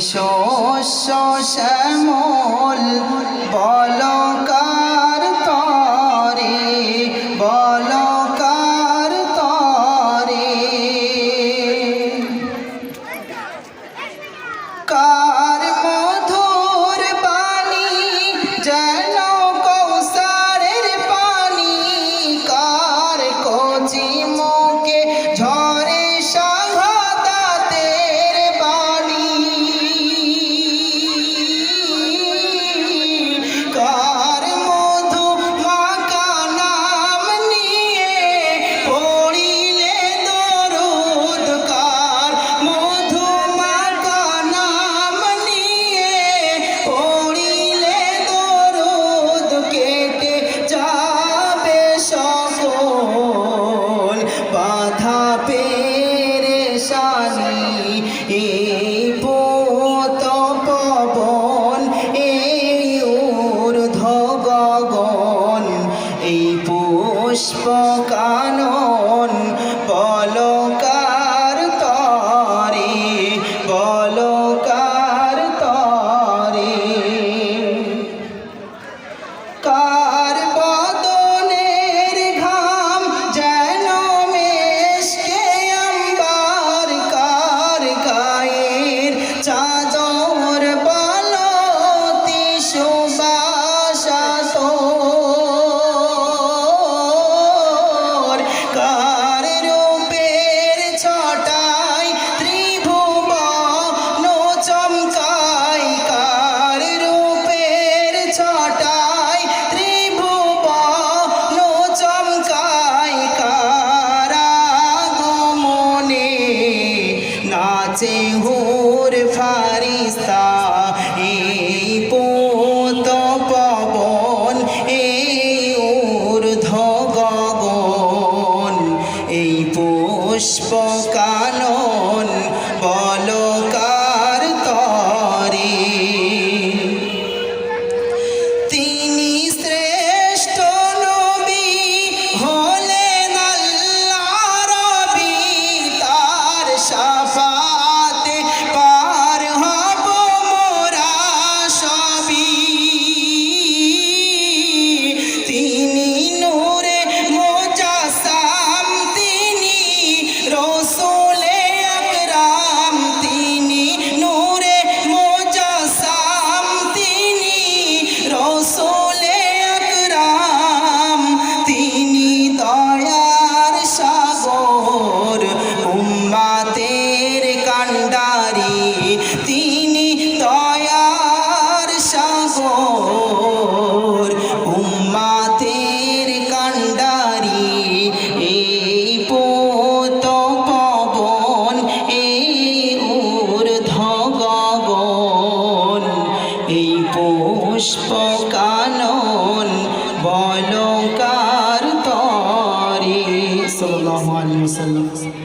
শস্য শ্যামল বলকার তরে বলকার তরে। কার মধুর পানি যেন কৌসারের পানি, কার কচিমকে ঝ পুষ্প কানন বলকার তরে। সাল্লাল্লাহু আলাইহি ওয়াসাল্লাম।